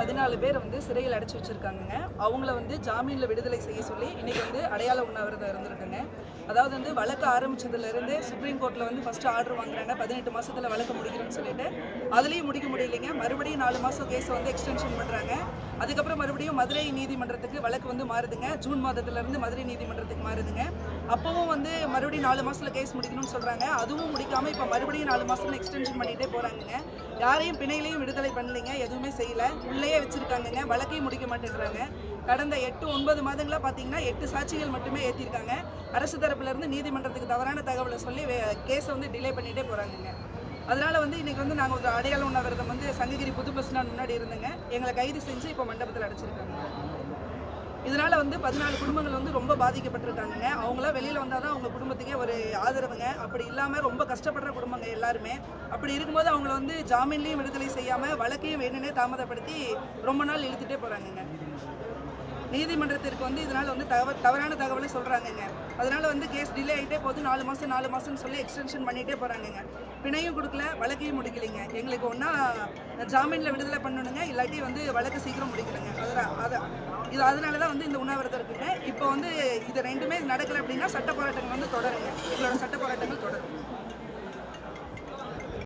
பதினாலு பேர் வந்து சிறையில் அடைச்சி வச்சிருக்காங்கங்க. அவங்கள வந்து ஜாமீனில் விடுதலை செய்ய சொல்லி இன்னைக்கு வந்து அடையாள உண்ணாவிரதம் இருந்திருக்குங்க. அதாவது வந்து வழக்கு ஆரம்பிச்சதுலேருந்து சுப்ரீம் கோர்ட்டில் வந்து ஃபஸ்ட்டு ஆர்டர் வாங்குறாங்க. பதினெட்டு மாதத்தில் வழக்கு முடிக்கிறேன்னு சொல்லிட்டு அதுலேயும் முடிக்க முடியலைங்க. நாலு மாதம் கேஸை வந்து எக்ஸ்டென்ஷன் பண்ணுறாங்க அதுக்கப்புறம் மறுபடியும் மதுரை நீதிமன்றத்துக்கு வழக்கு வந்து மாறுதுங்க. ஜூன் மாதத்துலேருந்து மதுரை நீதிமன்றத்துக்கு மாறுதுங்க. அப்போவும் வந்து மறுபடியும் நாலு மாதத்தில் கேஸ் முடிக்கணும்னு சொல்கிறாங்க அதுவும் முடிக்காமல் இப்போ மறுபடியும் நாலு மாசத்துல எக்ஸ்டென்ஷன் பண்ணிகிட்டே போகிறாங்கங்க யாரையும் பிணையிலையும் விடுதலை பண்ணலைங்க. எதுவுமே செய்யலை. உள்ளேயே வச்சுருக்காங்கங்க. வழக்கையும் முடிக்க மாட்டேங்கிறாங்க. கடந்த எட்டு ஒன்பது மாதங்களா பார்த்தீங்கன்னா எட்டு சாட்சிகள் மட்டுமே ஏற்றிருக்காங்க அரசு தரப்புலேருந்து நீதிமன்றத்துக்கு தவறான தகவலை சொல்லி கேஸை வந்து டிலே பண்ணிகிட்டே போகிறாங்கங்க அதனால வந்து இன்னைக்கு வந்து நாங்கள் ஒரு அடையாள உண்ணாவிரதம் வந்து சங்ககிரி புது பஸ் ஸ்டாண்ட் முன்னாடி இருந்தேங்க. எங்களை கைது செஞ்சு இப்போ மண்டபத்தில் அடைச்சிருக்காங்க. இதனால வந்து பதினாலு குடும்பங்கள் வந்து ரொம்ப பாதிக்கப்பட்டிருக்காங்க அவங்களாம் வெளியில் வந்தால் தான் அவங்க குடும்பத்துக்கே ஒரு ஆதரவுங்க. அப்படி இல்லாமல் ரொம்ப கஷ்டப்படுற குடும்பங்க எல்லாருமே. அப்படி இருக்கும்போது அவங்கள வந்து ஜாமீன்லேயும் விடுதலை செய்யாமல் வழக்கையும் வேணும்னே தாமதப்படுத்தி ரொம்ப நாள் இழுத்துட்டே போகிறாங்கங்க நீதிமன்றத்திற்கு வந்து இதனால் வந்து தகவ தவறான தகவலை சொல்கிறாங்கங்க அதனால் வந்து கேஸ் டிலே ஆகிட்டே போகுது நாலு மாதம் நாலு மாதம்னு சொல்லி எக்ஸ்டென்ஷன் பண்ணிட்டே போகிறாங்கங்க பிணையும் கொடுக்கல வழக்கையும் முடிக்கலைங்க. எங்களுக்கு ஒன்றா ஜாமீனில் விடுதலை பண்ணணுங்க இல்லாட்டி வந்து வழக்கு சீக்கிரம் முடிக்கலைங்க அதில் அதை இது அதனால தான் வந்து இந்த உண்ணாவிரதம் இருக்குங்க. இப்போ வந்து இது ரெண்டுமே நடக்கலை அப்படின்னா சட்ட போராட்டங்கள் வந்து தொடருங்க. எங்களோட சட்ட போராட்டங்கள் தொடரும்.